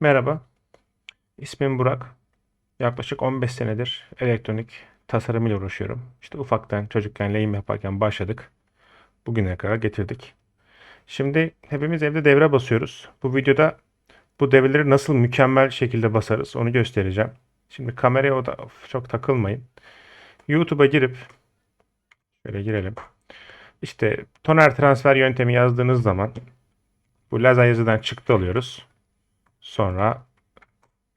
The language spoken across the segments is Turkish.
Merhaba, ismim Burak. Yaklaşık 15 senedir elektronik tasarım ile uğraşıyorum. İşte ufaktan çocukken lehim yaparken başladık. Bugüne kadar getirdik. Şimdi hepimiz evde devre basıyoruz. Bu videoda bu devreleri nasıl mükemmel şekilde basarız onu göstereceğim. Şimdi kameraya o da çok takılmayın. YouTube'a girip şöyle girelim. İşte toner transfer yöntemi yazdığınız zaman bu lazer yazıdan çıktı alıyoruz. Sonra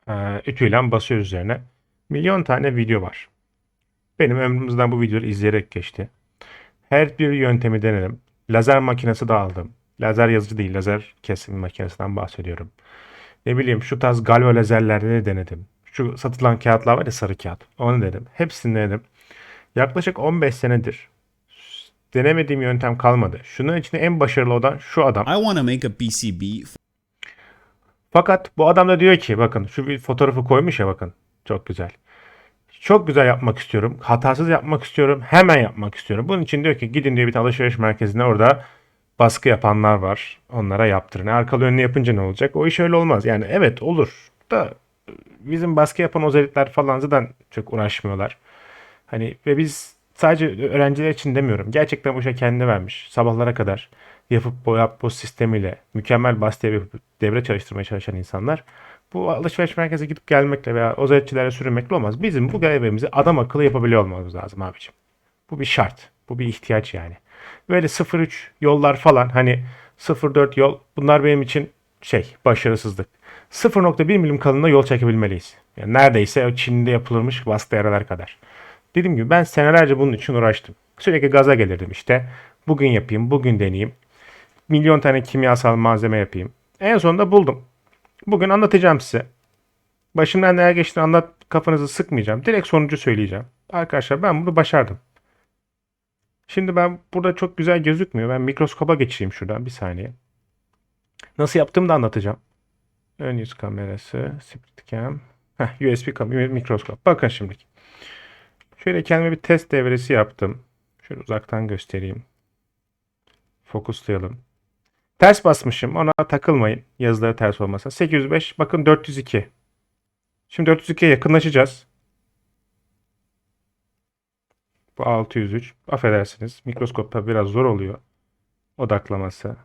e, ütüyle basıyoruz üzerine. Milyon tane video var. Benim ömrümüzden bu videoları izleyerek geçti. Her bir yöntemi denedim. Lazer makinesi de aldım. Lazer yazıcı değil, lazer kesim makinesinden bahsediyorum. Ne bileyim şu tarz galva lazerlerde de denedim. Şu satılan kağıtlar var ya sarı kağıt. Onu denedim. Hepsini denedim. Yaklaşık 15 senedir denemediğim yöntem kalmadı. Şunun içinde en başarılı olan şu adam. I want to make a PCB Fakat bu adam da diyor ki bakın şu bir fotoğrafı koymuş ya bakın. Çok güzel. Çok güzel yapmak istiyorum. Hatasız yapmak istiyorum. Hemen yapmak istiyorum. Bunun için diyor ki gidin diyor bir alışveriş merkezine orada baskı yapanlar var. Onlara yaptırın. E, Arkalı önlü yapınca ne olacak? O iş öyle olmaz. Yani evet olur da bizim baskı yapan özellikler falan zaten çok uğraşmıyorlar. Hani ve biz sadece öğrenciler için demiyorum. Gerçekten bu işe kendini vermiş. Sabahlara kadar yapıp bu yap bu sistemiyle mükemmel baskı yapıp devre çalıştırmaya çalışan insanlar bu alışveriş merkezine gidip gelmekle veya özellikçilere sürünmekle olmaz. Bizim bu görevimizi adam akıllı yapabiliyor olmamız lazım abicim. Bu bir şart. Bu bir ihtiyaç yani. Böyle 0.3 yollar falan hani 0.4 yol bunlar benim için şey başarısızlık. 0.1 milim kalınlığına yol çekebilmeliyiz. Yani neredeyse Çin'de yapılmış baskı yaralar kadar. Dediğim gibi ben senelerce bunun için uğraştım. Sürekli gaza gelirdim işte. Bugün yapayım, bugün deneyeyim. Milyon tane kimyasal malzeme yapayım. En sonunda buldum. Bugün anlatacağım size. Başımdan neler geçtiğini anlat kafanızı sıkmayacağım. Direkt sonucu söyleyeceğim. Arkadaşlar ben bunu başardım. Şimdi ben burada çok güzel gözükmüyor. Ben mikroskopa geçeyim şuradan bir saniye. Nasıl yaptığımı da anlatacağım. Ön yüz kamerası, split cam, Heh, USB kam mikroskop. Bakın şimdi. Şöyle kendime bir test devresi yaptım. Şöyle uzaktan göstereyim. Fokuslayalım. Ters basmışım. Ona takılmayın. Yazıları ters olmasa. 805. Bakın 402. Şimdi 402'ye yakınlaşacağız. Bu 603. Affedersiniz. Mikroskopta biraz zor oluyor. Odaklaması.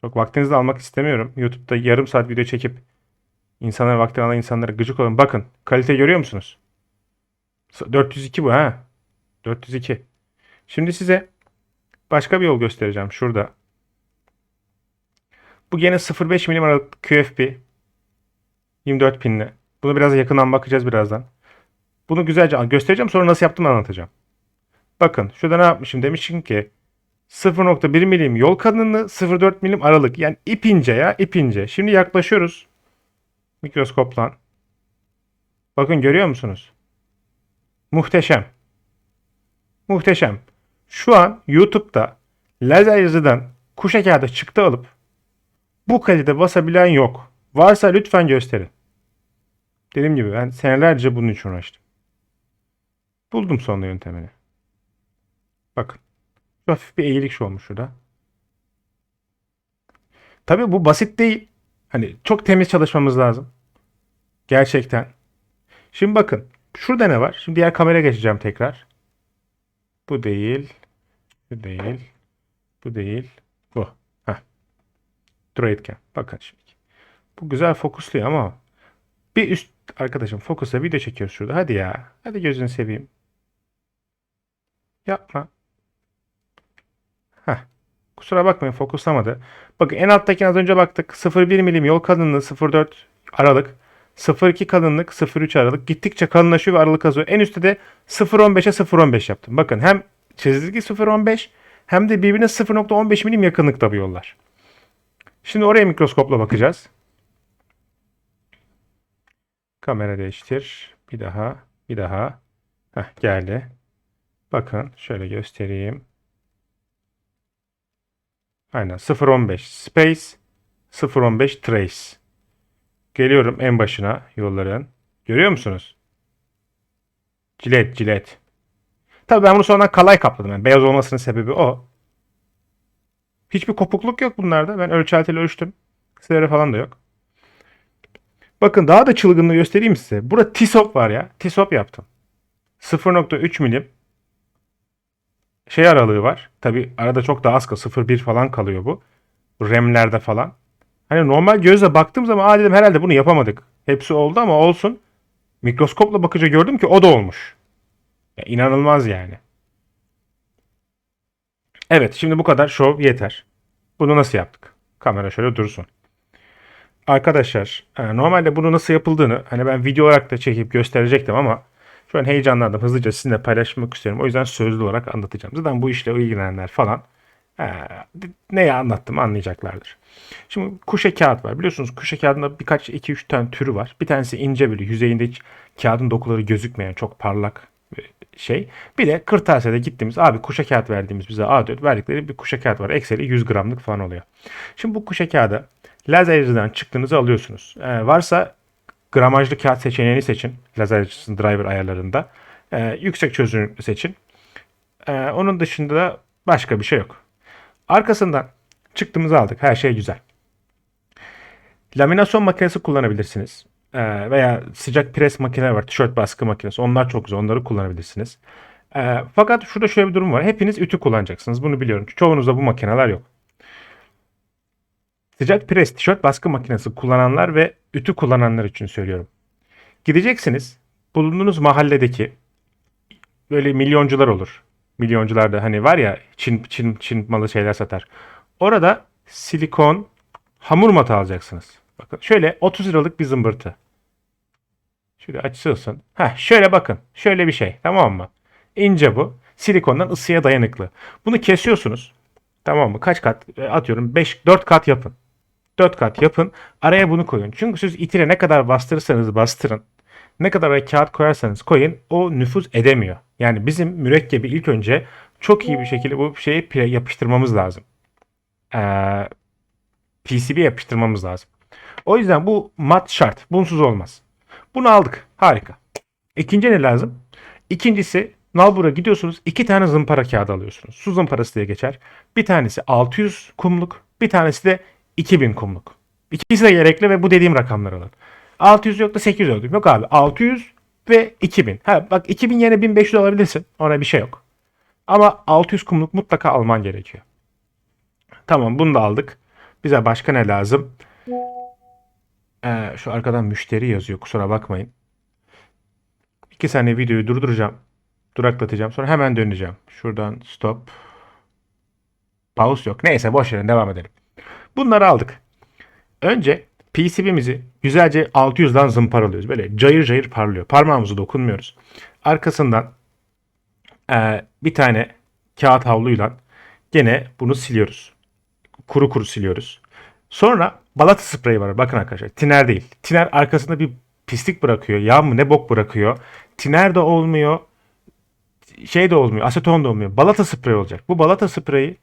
Çok vaktinizi almak istemiyorum. YouTube'da yarım saat video çekip insanlara vaktini alan insanlara gıcık olun. Bakın kalite görüyor musunuz? 402 bu ha. 402. Şimdi size başka bir yol göstereceğim şurada. Bu gene 0.5 milim aralık QFP 24 pinli. Bunu biraz yakından bakacağız birazdan. Bunu güzelce göstereceğim sonra nasıl yaptığımı anlatacağım. Bakın şurada ne yapmışım demişim ki 0.1 milim yol kalınlığı 0.4 milim aralık. Yani ip ince ya ip ince. Şimdi yaklaşıyoruz. Mikroskopla. Bakın görüyor musunuz? Muhteşem. Muhteşem. Şu an YouTube'da lazer yazıdan kuşa kağıdı çıktı alıp bu kalitede basabilen yok. Varsa lütfen gösterin. Dediğim gibi ben senelerce bunun için uğraştım. Buldum sonunda yöntemini. Bakın. Şu hafif bir eğilik şu olmuş şurada. Tabii bu basit değil. Hani çok temiz çalışmamız lazım. Gerçekten. Şimdi bakın. Şurada ne var? Şimdi diğer kameraya geçeceğim tekrar. Bu değil. Bu değil. Bu değil. Bu. Droidcam. Bakın şimdi. Bu güzel fokusluyor ama bir üst arkadaşım fokusa video çekiyoruz şurada. Hadi ya. Hadi gözünü seveyim. Yapma. Heh. Kusura bakmayın fokuslamadı. Bakın en alttakine az önce baktık. 0.1 milim yol kalınlığı 0.4 aralık. 0.2 kalınlık 0.3 aralık. Gittikçe kalınlaşıyor ve aralık azalıyor. En üstte de 0.15'e 0.15 yaptım. Bakın hem çizgi 0.15 hem de birbirine 0.15 milim yakınlıkta bu yollar. Şimdi oraya mikroskopla bakacağız. Kamera değiştir. Bir daha. Bir daha. Heh, geldi. Bakın şöyle göstereyim. Aynen 0.15 space 0.15 trace. Geliyorum en başına yolların. Görüyor musunuz? Cilet cilet. Tabii ben bunu sonradan kalay kapladım. Yani beyaz olmasının sebebi o. Hiçbir kopukluk yok bunlarda. Ben ölçeltili ölçtüm. Kısaları falan da yok. Bakın daha da çılgınlığı göstereyim size. Burada T-Sop var ya. T-Sop yaptım. 0.3 milim şey aralığı var. Tabi arada çok daha az kalıyor. 0.1 falan kalıyor bu. RAM'lerde falan. Hani normal gözle baktığım zaman aa dedim herhalde bunu yapamadık. Hepsi oldu ama olsun. Mikroskopla bakınca gördüm ki o da olmuş. Ya inanılmaz yani. Evet şimdi bu kadar şov yeter. Bunu nasıl yaptık? Kamera şöyle dursun. Arkadaşlar e, normalde bunu nasıl yapıldığını hani ben video olarak da çekip gösterecektim ama şu an heyecanlandım. Hızlıca sizinle paylaşmak istiyorum. O yüzden sözlü olarak anlatacağım. Zaten bu işle ilgilenenler falan e, neyi anlattım anlayacaklardır. Şimdi kuşe kağıt var. Biliyorsunuz kuşe kağıdında birkaç 2-3 tane türü var. Bir tanesi ince böyle yüzeyinde hiç kağıdın dokuları gözükmeyen çok parlak şey. Bir de kırtasiyede gittiğimiz abi kuşa kağıt verdiğimiz bize A4 verdikleri bir kuşa kağıt var. Ekseli 100 gramlık falan oluyor. Şimdi bu kuşa kağıda lazerciden çıktığınızı alıyorsunuz. Ee, varsa gramajlı kağıt seçeneğini seçin. Lazercinin driver ayarlarında. Ee, yüksek çözünürlüklü seçin. Ee, onun dışında da başka bir şey yok. Arkasından çıktığımızı aldık. Her şey güzel. Laminasyon makinesi kullanabilirsiniz. Ee, veya sıcak pres makineler var. Tişört baskı makinesi. Onlar çok güzel. Onları kullanabilirsiniz. Ee, fakat şurada şöyle bir durum var. Hepiniz ütü kullanacaksınız. Bunu biliyorum. Çoğunuzda bu makineler yok. Sıcak pres tişört baskı makinesi kullananlar ve ütü kullananlar için söylüyorum. Gideceksiniz. Bulunduğunuz mahalledeki böyle milyoncular olur. Milyoncular da hani var ya Çin, Çin, Çin malı şeyler satar. Orada silikon hamur matı alacaksınız. Bakın şöyle 30 liralık bir zımbırtı. Şöyle açılsın. Heh, şöyle bakın. Şöyle bir şey. Tamam mı? İnce bu. Silikondan ısıya dayanıklı. Bunu kesiyorsunuz. Tamam mı? Kaç kat? E, Atıyorum 5 4 kat yapın. 4 kat yapın. Araya bunu koyun. Çünkü siz itire ne kadar bastırırsanız bastırın. Ne kadar kağıt koyarsanız koyun o nüfuz edemiyor. Yani bizim mürekkebi ilk önce çok iyi bir şekilde bu şeyi yapıştırmamız lazım. Ee, PCB yapıştırmamız lazım. O yüzden bu mat şart. Bunsuz olmaz. Bunu aldık. Harika. İkinci ne lazım? İkincisi Nalbur'a gidiyorsunuz. iki tane zımpara kağıdı alıyorsunuz. Su zımparası diye geçer. Bir tanesi 600 kumluk. Bir tanesi de 2000 kumluk. İkisi de gerekli ve bu dediğim rakamlar alın. 600 yok da 800 yok. Yok abi 600 ve 2000. Ha bak 2000 yerine 1500 alabilirsin. Ona bir şey yok. Ama 600 kumluk mutlaka alman gerekiyor. Tamam bunu da aldık. Bize başka ne lazım? Ee, şu arkadan müşteri yazıyor kusura bakmayın. İki saniye videoyu durduracağım. Duraklatacağım. Sonra hemen döneceğim. Şuradan stop. Pause yok. Neyse boş verin devam edelim. Bunları aldık. Önce PCB'mizi güzelce 600'dan zımparalıyoruz. Böyle cayır cayır parlıyor. Parmağımızı dokunmuyoruz. Arkasından e, bir tane kağıt havluyla gene bunu siliyoruz. Kuru kuru siliyoruz. Sonra balata spreyi var. Bakın arkadaşlar. Tiner değil. Tiner arkasında bir pislik bırakıyor. Yağ mı ne bok bırakıyor. Tiner de olmuyor. Şey de olmuyor. Aseton da olmuyor. Balata spreyi olacak. Bu balata spreyi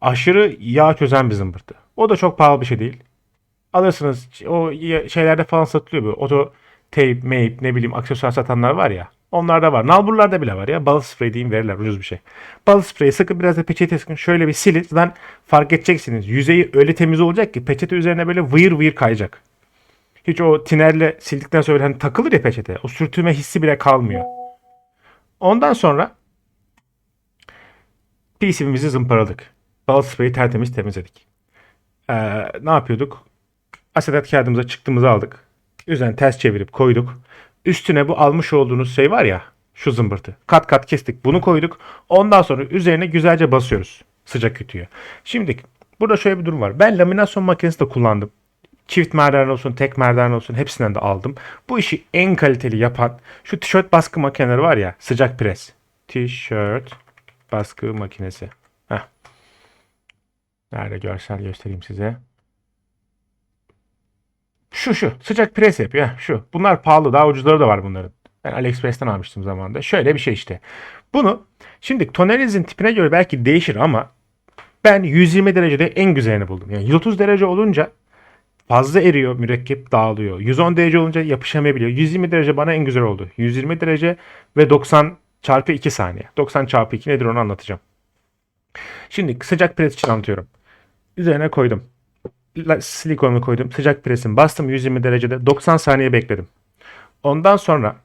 aşırı yağ çözen bir zımbırtı. O da çok pahalı bir şey değil. Alırsınız o şeylerde falan satılıyor bu. Oto tape, mape ne bileyim aksesuar satanlar var ya. Onlarda var. Nalburlarda bile var ya. Balı sprey diyeyim verirler ucuz bir şey. Balı spreyi sıkın biraz da peçete sıkın. Şöyle bir silin. Zaten fark edeceksiniz. Yüzeyi öyle temiz olacak ki peçete üzerine böyle vıyır vıyır kayacak. Hiç o tinerle sildikten sonra hani takılır ya peçete. O sürtünme hissi bile kalmıyor. Ondan sonra PCB'mizi zımparaladık. Bal spreyi tertemiz temizledik. Ee, ne yapıyorduk? Asetat kağıdımıza çıktığımızı aldık. Üzerine ters çevirip koyduk. Üstüne bu almış olduğunuz şey var ya şu zımbırtı. Kat kat kestik. Bunu koyduk. Ondan sonra üzerine güzelce basıyoruz. Sıcak ütüyü. Şimdi burada şöyle bir durum var. Ben laminasyon makinesi de kullandım. Çift merdiven olsun, tek merdiven olsun hepsinden de aldım. Bu işi en kaliteli yapan şu tişört baskı makineleri var ya sıcak pres. Tişört baskı makinesi. Heh. Nerede görsel göstereyim size. Şu şu sıcak pres yapıyor. Şu. Bunlar pahalı. Daha ucuzları da var bunların. Ben AliExpress'ten almıştım zamanında. Şöyle bir şey işte. Bunu şimdi tonelinizin tipine göre belki değişir ama ben 120 derecede en güzelini buldum. Yani 130 derece olunca fazla eriyor, mürekkep dağılıyor. 110 derece olunca yapışamayabiliyor. 120 derece bana en güzel oldu. 120 derece ve 90 çarpı 2 saniye. 90 çarpı 2 nedir onu anlatacağım. Şimdi sıcak pres için anlatıyorum. Üzerine koydum. Silikonumu koydum. Sıcak presim bastım 120 derecede 90 saniye bekledim. Ondan sonra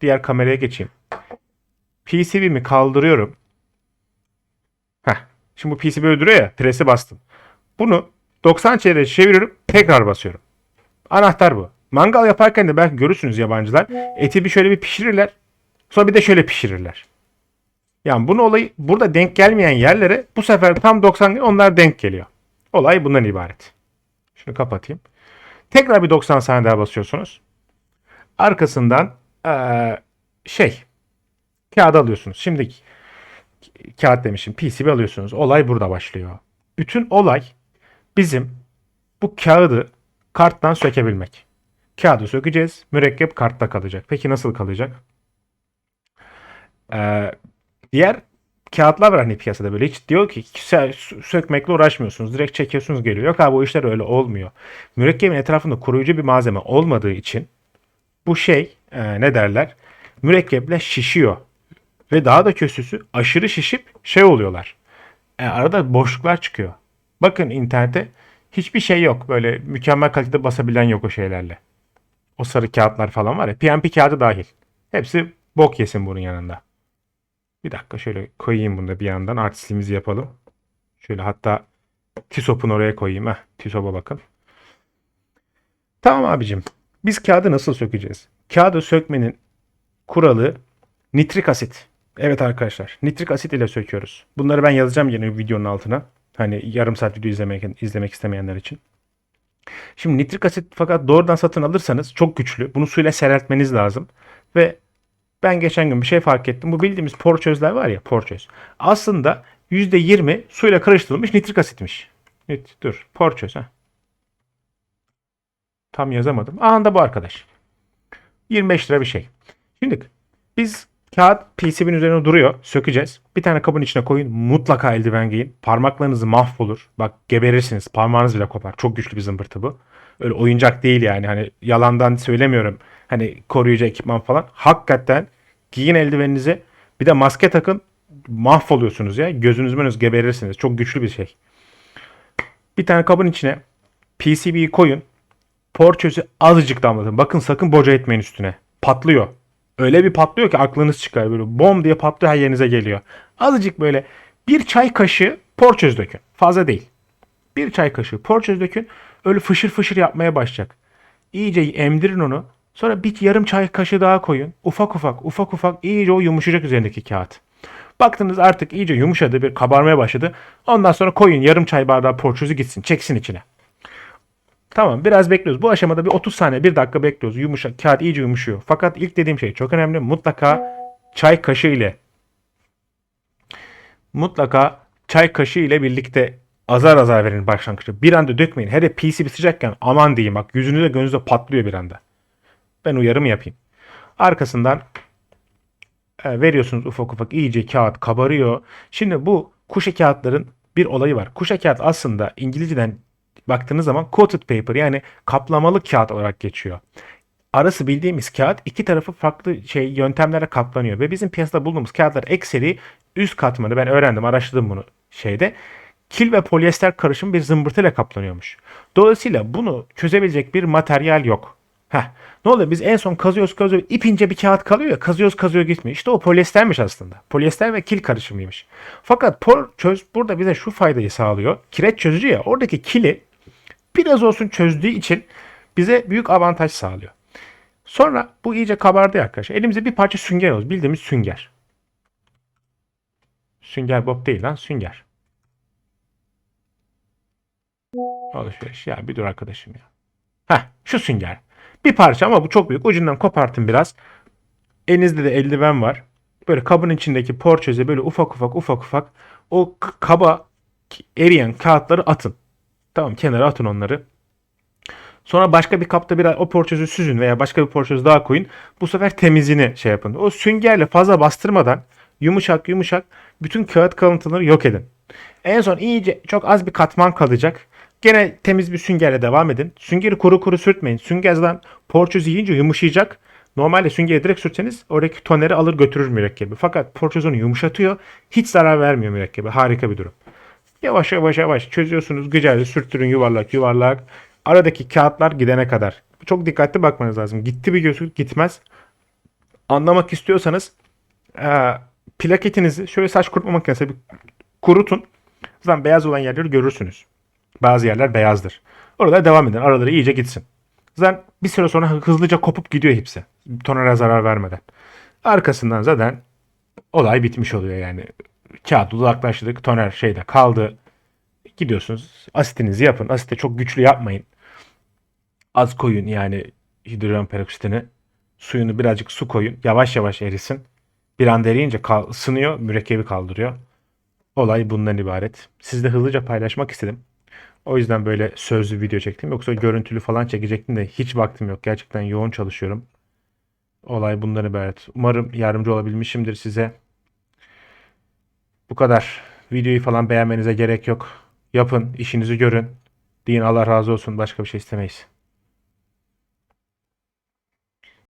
diğer kameraya geçeyim. PCB'mi kaldırıyorum. Heh. Şimdi bu PCB öldürüyor ya. Presi bastım. Bunu 90 çeyrek çeviriyorum. Tekrar basıyorum. Anahtar bu. Mangal yaparken de belki görürsünüz yabancılar. Eti bir şöyle bir pişirirler. Sonra bir de şöyle pişirirler. Yani bunu olayı burada denk gelmeyen yerlere bu sefer tam 90 onlar denk geliyor. Olay bundan ibaret. Şunu kapatayım. Tekrar bir 90 saniye daha basıyorsunuz. Arkasından eee, şey kağıt alıyorsunuz. Şimdi kağıt demişim PCB alıyorsunuz. Olay burada başlıyor. Bütün olay bizim bu kağıdı karttan sökebilmek. Kağıdı sökeceğiz. Mürekkep kartta kalacak. Peki nasıl kalacak? Ee, diğer kağıtlar var hani piyasada böyle hiç diyor ki "Sö- sö- sökmekle uğraşmıyorsunuz. Direkt çekiyorsunuz geliyor. Yok abi o işler öyle olmuyor. Mürekkebin etrafında koruyucu bir malzeme olmadığı için bu şey e, ne derler? Mürekkeple şişiyor. Ve daha da kötüsü aşırı şişip şey oluyorlar. E, arada boşluklar çıkıyor. Bakın internete hiçbir şey yok. Böyle mükemmel kalitede basabilen yok o şeylerle. O sarı kağıtlar falan var ya. PNP kağıdı dahil. Hepsi bok yesin bunun yanında. Bir dakika şöyle koyayım bunu da bir yandan. Artistliğimizi yapalım. Şöyle hatta Tisop'un oraya koyayım. Heh, Tisop'a bakın. Tamam abicim. Biz kağıdı nasıl sökeceğiz? Kağıdı sökmenin kuralı nitrik asit. Evet arkadaşlar. Nitrik asit ile söküyoruz. Bunları ben yazacağım yine videonun altına. Hani yarım saat video izlemek, izlemek istemeyenler için. Şimdi nitrik asit fakat doğrudan satın alırsanız çok güçlü. Bunu suyla seyreltmeniz lazım. Ve ben geçen gün bir şey fark ettim. Bu bildiğimiz porçözler var ya porçöz. Aslında %20 suyla karıştırılmış nitrik asitmiş. Nit, dur porçöz ha. Tam yazamadım. Anında bu arkadaş. 25 lira bir şey. Şimdi biz kağıt PCB'nin üzerine duruyor. Sökeceğiz. Bir tane kabın içine koyun. Mutlaka eldiven giyin. Parmaklarınız mahvolur. Bak geberirsiniz. Parmağınız bile kopar. Çok güçlü bir zımbırtı bu. Öyle oyuncak değil yani. Hani yalandan söylemiyorum. Hani koruyucu ekipman falan. Hakikaten giyin eldiveninizi. Bir de maske takın. Mahvoluyorsunuz ya. Gözünüz menüz geberirsiniz. Çok güçlü bir şey. Bir tane kabın içine PCB'yi koyun. Porçözü azıcık damlatın. Bakın sakın boca etmeyin üstüne. Patlıyor. Öyle bir patlıyor ki aklınız çıkar. Böyle bom diye patlıyor her yerinize geliyor. Azıcık böyle bir çay kaşığı porçöz dökün. Fazla değil. Bir çay kaşığı porçöz dökün. Öyle fışır fışır yapmaya başlayacak. İyice emdirin onu. Sonra bir yarım çay kaşığı daha koyun. Ufak ufak ufak ufak iyice o yumuşayacak üzerindeki kağıt. Baktınız artık iyice yumuşadı bir kabarmaya başladı. Ondan sonra koyun yarım çay bardağı porçözü gitsin çeksin içine. Tamam biraz bekliyoruz. Bu aşamada bir 30 saniye 1 dakika bekliyoruz. Yumuşak kağıt iyice yumuşuyor. Fakat ilk dediğim şey çok önemli. Mutlaka çay kaşığı ile mutlaka çay kaşığı ile birlikte azar azar verin başlangıçta. Bir anda dökmeyin. Hele PCB sıcakken aman diyeyim bak yüzünüze gözünüze patlıyor bir anda. Ben uyarımı yapayım. Arkasından e, veriyorsunuz ufak ufak iyice kağıt kabarıyor. Şimdi bu kuşa kağıtların bir olayı var. Kuşa kağıt aslında İngilizceden baktığınız zaman coated paper yani kaplamalı kağıt olarak geçiyor. Arası bildiğimiz kağıt iki tarafı farklı şey yöntemlerle kaplanıyor ve bizim piyasada bulduğumuz kağıtlar ekseri üst katmanı ben öğrendim araştırdım bunu şeyde kil ve polyester karışım bir zımbırtıyla kaplanıyormuş. Dolayısıyla bunu çözebilecek bir materyal yok. Heh. Ne oluyor? Biz en son kazıyoruz kazıyoruz. ipince bir kağıt kalıyor ya. Kazıyoruz kazıyor gitmiyor. İşte o polyestermiş aslında. Polyester ve kil karışımıymış. Fakat por çöz burada bize şu faydayı sağlıyor. Kireç çözücü ya. Oradaki kili biraz olsun çözdüğü için bize büyük avantaj sağlıyor. Sonra bu iyice kabardı arkadaşlar. Elimizde bir parça sünger alıyoruz. Bildiğimiz sünger. Sünger bob değil lan sünger. Alışveriş. Ya bir dur arkadaşım ya. Heh şu sünger. Bir parça ama bu çok büyük. Ucundan kopartın biraz. Elinizde de eldiven var. Böyle kabın içindeki porçöze böyle ufak ufak ufak ufak o kaba eriyen kağıtları atın. Tamam kenara atın onları. Sonra başka bir kapta bir o porçözü süzün veya başka bir porçöz daha koyun. Bu sefer temizini şey yapın. O süngerle fazla bastırmadan yumuşak yumuşak bütün kağıt kalıntıları yok edin. En son iyice çok az bir katman kalacak. Gene temiz bir süngerle devam edin. Süngeri kuru kuru sürtmeyin. Süngerden porçöz yiyince yumuşayacak. Normalde süngeri direkt sürtseniz oradaki toneri alır götürür mürekkebi. Fakat porçöz onu yumuşatıyor. Hiç zarar vermiyor mürekkebi. Harika bir durum. Yavaş yavaş yavaş çözüyorsunuz. Güzelce sürttürün yuvarlak yuvarlak. Aradaki kağıtlar gidene kadar. Çok dikkatli bakmanız lazım. Gitti bir gözü gitmez. Anlamak istiyorsanız eee, plaketinizi şöyle saç kurutma makinesi bir kurutun. Zaten beyaz olan yerleri görürsünüz. Bazı yerler beyazdır. Orada devam edin. Araları iyice gitsin. Zaten bir süre sonra hızlıca kopup gidiyor hepsi. Tonere zarar vermeden. Arkasından zaten olay bitmiş oluyor yani. Kağıt uzaklaştırdık. Toner şeyde kaldı. Gidiyorsunuz. Asitinizi yapın. Asite çok güçlü yapmayın. Az koyun yani hidrojen peroksitini. Suyunu birazcık su koyun. Yavaş yavaş erisin. Bir anda eriyince kal- ısınıyor. Mürekkebi kaldırıyor. Olay bundan ibaret. Sizle hızlıca paylaşmak istedim. O yüzden böyle sözlü video çektim. Yoksa görüntülü falan çekecektim de hiç vaktim yok. Gerçekten yoğun çalışıyorum. Olay bundan ibaret. Umarım yardımcı olabilmişimdir size. Bu kadar. Videoyu falan beğenmenize gerek yok. Yapın, işinizi görün. Deyin Allah razı olsun. Başka bir şey istemeyiz.